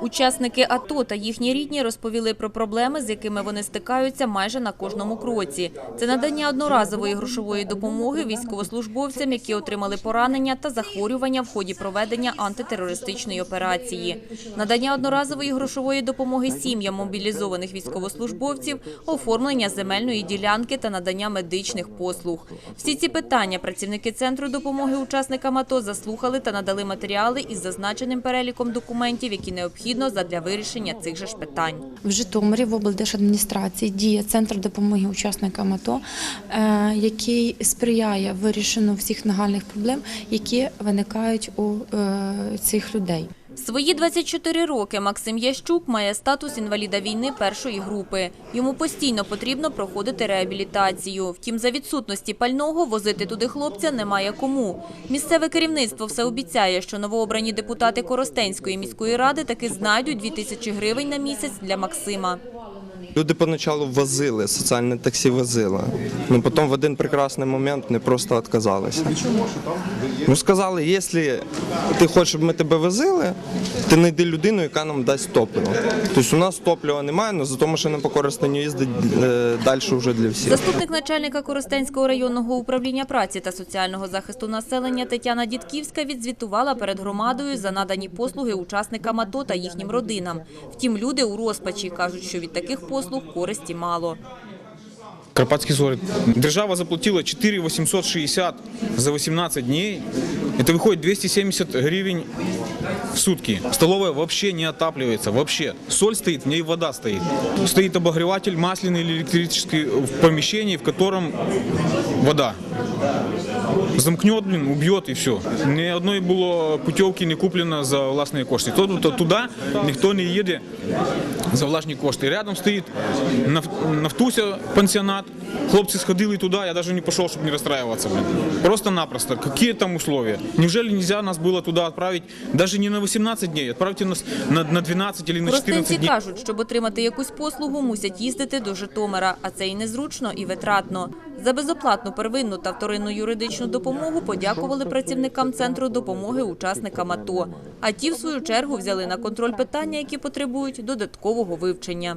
Учасники АТО та їхні рідні розповіли про проблеми, з якими вони стикаються майже на кожному кроці. Це надання одноразової грошової допомоги військовослужбовцям, які отримали поранення та захворювання в ході проведення антитерористичної операції. Надання одноразової грошової допомоги сім'ям мобілізованих військовослужбовців, оформлення земельної ділянки та надання медичних послуг. Всі ці питання працівники центру допомоги учасникам АТО заслухали та надали матеріали із зазначеним переліком документів, які необхідно задля вирішення цих же ж питань. В Житомирі в облдержадміністрації діє центр допомоги учасникам АТО, е, який сприяє вирішенню всіх нагальних проблем, які виникають у е, цих людей. Свої 24 роки Максим Ящук має статус інваліда війни першої групи. Йому постійно потрібно проходити реабілітацію. Втім, за відсутності пального возити туди хлопця немає кому. Місцеве керівництво все обіцяє, що новообрані депутати Коростенської міської ради таки знайдуть 2 тисячі гривень на місяць для Максима. Люди поначалу возили, соціальне таксі возило. Ну потім в один прекрасний момент вони просто відказалися. Ну сказали, якщо ти хочеш, щоб ми тебе возили, ти знайди людину, яка нам дасть топливо. Тобто у нас топлива немає, але зато машина по Коростеню їздить е, далі вже для всіх. Заступник начальника Коростенського районного управління праці та соціального захисту населення Тетяна Дідківська відзвітувала перед громадою за надані послуги учасникам АТО та їхнім родинам. Втім, люди у розпачі кажуть, що від таких послуг користі мало. Карпатські зори. Держава заплатила 4 860 за 18 дней. Это выходит 270 гривен в сутки. Столовая вообще не отапливается, вообще. Соль стоит, в ней вода стоит. Стоит обогреватель масляный или электрический в помещении, в котором вода. Замкнет, блин, убьет и все. Ні одної було путівки не куплено за власні кошти. Тобто туди ніхто не їде за влажні кошти. Рядом стоїть Наф- Нафтуся пансіонат. Хлопці сходили туди, я навіть не пішов, щоб не розстраюватися. Просто-напросто. Які там условия? Неужели нельзя нас було туди відправити навіть не на 18 днів, отправьте нас на, на 12 или на 14 днів? кажуть, щоб отримати якусь послугу, мусять їздити до Житомира, а це і незручно, і витратно. За безоплатну первинну та вторинну юридичну допомогу подякували працівникам центру допомоги учасникам АТО. А ті, в свою чергу, взяли на контроль питання, які потребують додаткового вивчення.